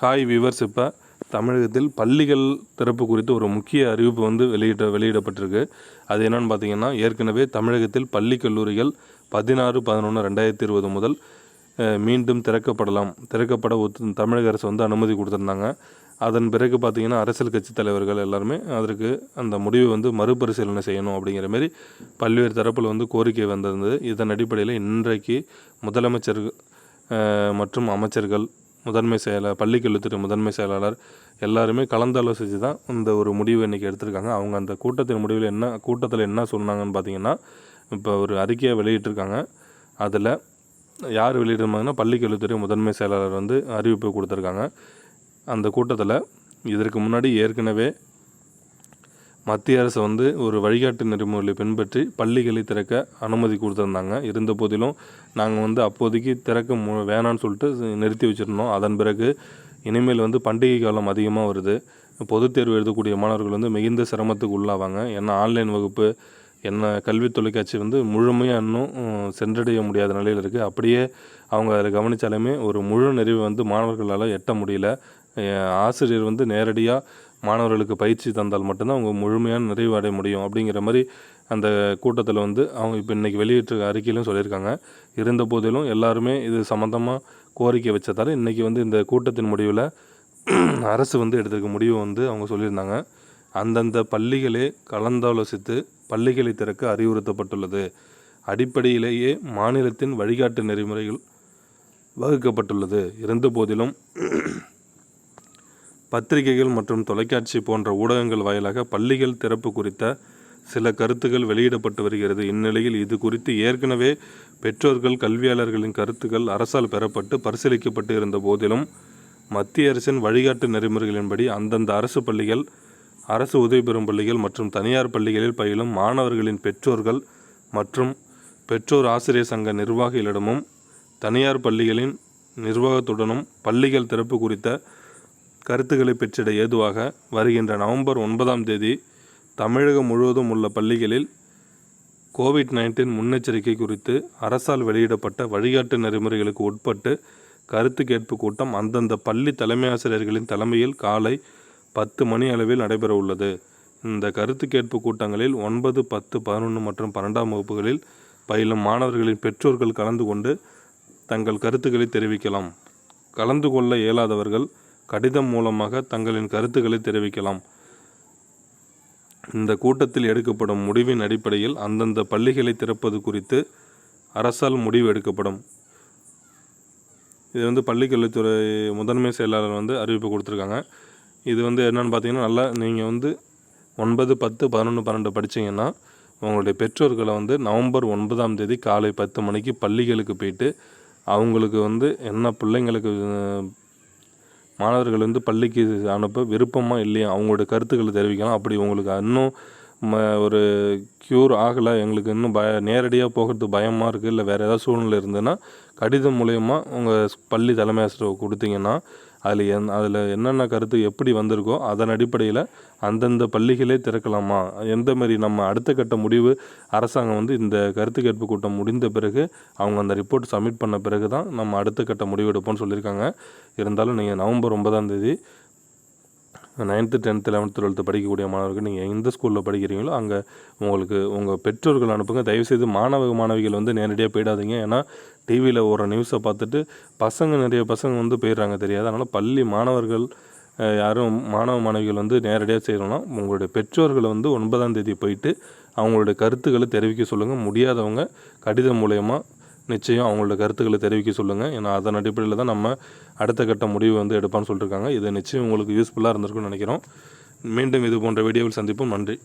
Hi viewers இப்போ தமிழகத்தில் பள்ளிகள் திறப்பு குறித்து ஒரு முக்கிய அறிவிப்பு வந்து வெளியிட்ட வெளியிடப்பட்டிருக்கு. அது என்னன்னு பார்த்தீங்கன்னா ஏற்கனவே தமிழகத்தில் பள்ளி கல்லூரிகள் பதினாறு பதினொன்று ரெண்டாயிரத்தி இருபது முதல் மீண்டும் திறக்கப்படலாம். திறக்கப்பட ஒத்து தமிழக அரசு வந்து அனுமதி கொடுத்துருந்தாங்க. அதன் பிறகு பார்த்திங்கன்னா அரசியல் கட்சி தலைவர்கள் எல்லாருமே அதற்கு அந்த முடிவை வந்து மறுபரிசீலனை செய்யணும் அப்படிங்கிற மாதிரி பல்வேறு தரப்பில் வந்து கோரிக்கை வந்திருந்தது. இதன் அடிப்படையில் இன்றைக்கு முதலமைச்சர் மற்றும் அமைச்சர்கள் முதன்மை செயலாளர் பள்ளிக்கல்வித்துறை முதன்மை செயலாளர் எல்லாருமே கலந்தாலோசித்து தான் இந்த ஒரு முடிவு இன்றைக்கி எடுத்திருக்காங்க. அவங்க அந்த கூட்டத்தின் முடிவில் என்ன கூட்டத்தில் என்ன சொன்னாங்கன்னு பார்த்தீங்கன்னா இப்போ ஒரு அறிக்கையை வெளியிட்டிருக்காங்க. அதில் யார் வெளியிட்டிருந்தாங்கன்னா பள்ளிக்கல்வித்துறை முதன்மை செயலாளர் வந்து அறிவிப்பு கொடுத்துருக்காங்க. அந்த கூட்டத்தில் இதற்கு முன்னாடி ஏற்கனவே மத்திய அரசு வந்து ஒரு வழிகாட்டு நெறிமுறைகளை பின்பற்றி பள்ளிகளை திறக்க அனுமதி கொடுத்துருந்தாங்க. இருந்த போதிலும் நாங்கள் வந்து அப்போதைக்கு திறக்க மு வேணான்னு சொல்லிட்டு நிறுத்தி வச்சுருந்தோம். அதன் பிறகு இனிமேல் வந்து பண்டிகை காலம் அதிகமாக வருது. பொதுத் தேர்வு எழுதக்கூடிய மாணவர்கள் வந்து மிகுந்த சிரமத்துக்கு உள்ளாவாங்க. ஏன்னா ஆன்லைன் வகுப்பு என்ன கல்வி தொலைக்காட்சி வந்து முழுமையாக இன்னும் சென்றடைய முடியாத நிலையில் இருக்குது அப்படியே அவங்க அதில் கவனித்தாலுமே ஒரு முழு நிறைவு வந்து மாணவர்களால் எட்ட முடியல. ஆசிரியர் வந்து நேரடியாக மாணவர்களுக்கு பயிற்சி தந்தால் மட்டும்தான் அவங்க முழுமையான நிறைவு அடைய முடியும் அப்படிங்கிற மாதிரி அந்த கூட்டத்தில் வந்து அவங்க இப்போ இன்றைக்கி வெளியிட்டிருக்க அறிக்கையிலும் சொல்லியிருக்காங்க. இருந்த போதிலும் எல்லாருமே இது சம்மந்தமாக கோரிக்கை வச்சதால் இன்றைக்கி வந்து இந்த கூட்டத்தின் முடிவில் அரசு வந்து எடுத்திருக்க முடிவு வந்து அவங்க சொல்லியிருந்தாங்க. அந்தந்த பள்ளிகளே கலந்தாலோசித்து பள்ளிகளை திறக்க அறிவுறுத்தப்பட்டுள்ளது. அடிப்படையிலேயே மாநிலத்தின் வழிகாட்டு நெறிமுறைகள் வகுக்கப்பட்டுள்ளது. இருந்த போதிலும் பத்திரிகைகள் மற்றும் தொலைக்காட்சி போன்ற ஊடகங்கள் வாயிலாக பள்ளிகள் திறப்பு குறித்த சில கருத்துக்கள் வெளியிடப்பட்டு வருகிறது. இந்நிலையில் இது குறித்து ஏற்கனவே பெற்றோர்கள் கல்வியாளர்களின் கருத்துக்கள் அரசால் பெறப்பட்டு பரிசீலிக்கப்பட்டு இருந்த போதிலும் மத்திய அரசின் வழிகாட்டு நெறிமுறைகளின்படி அந்தந்த அரசு பள்ளிகள் அரசு உதவி பெறும் பள்ளிகள் மற்றும் தனியார் பள்ளிகளில் பயிலும் மாணவர்களின் பெற்றோர்கள் மற்றும் பெற்றோர் ஆசிரியர் சங்க நிர்வாகிகளிடமும் தனியார் பள்ளிகளின் நிர்வாகத்துடனும் பள்ளிகள் திறப்பு குறித்த கருத்துக்களை பெற்றிட ஏதுவாக வருகின்ற நவம்பர் ஒன்பதாம் தேதி தமிழகம் முழுவதும் உள்ள பள்ளிகளில் கோவிட் நைன்டீன் முன்னெச்சரிக்கை குறித்து அரசால் வெளியிடப்பட்ட வழிகாட்டு நெறிமுறைகளுக்கு உட்பட்டு கருத்து கேட்பு கூட்டம் அந்தந்த பள்ளி தலைமை ஆசிரியர்களின் தலைமையில் காலை பத்து மணி அளவில் நடைபெற உள்ளது. இந்த கருத்து கேட்பு கூட்டங்களில் ஒன்பது பத்து பதினொன்று மற்றும் பன்னெண்டாம் வகுப்புகளில் பயிலும் மாணவர்களின் பெற்றோர்கள் கலந்து கொண்டு தங்கள் கருத்துக்களை தெரிவிக்கலாம். கலந்து கொள்ள இயலாதவர்கள் கடிதம் மூலமாக தங்களின் கருத்துக்களை தெரிவிக்கலாம். இந்த கூட்டத்தில் எடுக்கப்படும் முடிவின் அடிப்படையில் அந்தந்த பள்ளிகளை திறப்பது குறித்து அரசால் முடிவு எடுக்கப்படும். இது வந்து பள்ளிக்கல்வித்துறை முதன்மை செயலாளர் வந்து அறிவிப்பு கொடுத்துருக்காங்க. இது வந்து என்னென்னு பார்த்தீங்கன்னா நல்லா நீங்கள் வந்து ஒன்பது பத்து பதினொன்று பன்னெண்டு படிச்சீங்கன்னா உங்களுடைய பெற்றோர்களை வந்து நவம்பர் ஒன்பதாம் தேதி காலை பத்து மணிக்கு பள்ளிகளுக்கு போயிட்டு அவங்களுக்கு வந்து என்ன பிள்ளைங்களுக்கு மாணவர்கள் வந்து பள்ளிக்கு அனுப்ப விருப்பமாக இல்லையா? அவங்களோட கருத்துக்களை தெரிவிக்கலாம். அப்படி உங்களுக்கு இன்னும் ம ஒரு க்யூர் ஆகலை எங்களுக்கு இன்னும் பய நேரடியாக போகிறது பயமாக இருக்குது இல்லை வேறு ஏதாவது சூழ்நிலை இருந்ததுன்னா கடிதம் மூலயமா உங்கள் பள்ளி தலைமை ஆசிரியர் கொடுத்தீங்கன்னா அதில் என் அதில் என்னென்ன கருத்து எப்படி வந்திருக்கோ அதன் அடிப்படையில் அந்தந்த பள்ளிகளே திறக்கலாமா? எந்த மாதிரி நம்ம அடுத்த கட்ட முடிவு? அரசாங்கம் வந்து இந்த கருத்து கேட்பு கூட்டம் முடிந்த பிறகு அவங்க அந்த ரிப்போர்ட் சப்மிட் பண்ண பிறகு தான் நம்ம அடுத்த கட்ட முடிவு எடுப்போம்னு சொல்லியிருக்காங்க. இருந்தாலும் நீங்கள் நவம்பர் ஒன்பதாம் தேதி நைன்த்து டென்த்து லெவன்த்து டுவெல்த்து படிக்கக்கூடிய மாணவர்கள் நீங்கள் எந்த ஸ்கூலில் படிக்கிறீங்களோ அங்கே உங்களுக்கு உங்கள் பெற்றோர்கள் அனுப்புங்க. தயவுசெய்து மாணவ மாணவிகள் வந்து நேரடியாக போயிடாதீங்க. ஏன்னா டிவியில் ஒரு நியூஸை பார்த்துட்டு பசங்க நிறைய பசங்க வந்து போயிடுறாங்க தெரியாது. அதனால் பள்ளி மாணவர்கள் யாரும் மாணவ மாணவிகள் வந்து நேரடியாக செய்யணும்னா உங்களுடைய பெற்றோர்களை வந்து ஒன்பதாம் தேதி போயிட்டு அவங்களுடைய கருத்துக்களை தெரிவிக்க சொல்லுங்கள் முடியாதவங்க கடிதம் மூலயமா நிச்சயம் அவங்களோட கருத்துக்களை தெரிவிக்க சொல்லுங்கள் ஏன்னா அதன் அடிப்படையில் தான் நம்ம அடுத்த கட்ட முடிவு வந்து எடுப்பான்னு சொல்லியிருக்காங்க இது நிச்சயம் உங்களுக்கு யூஸ்ஃபுல்லாக இருந்திருக்கும்னு நினைக்கிறோம். மீண்டும் இது போன்ற வீடியோவில் சந்திப்போம். நன்றி.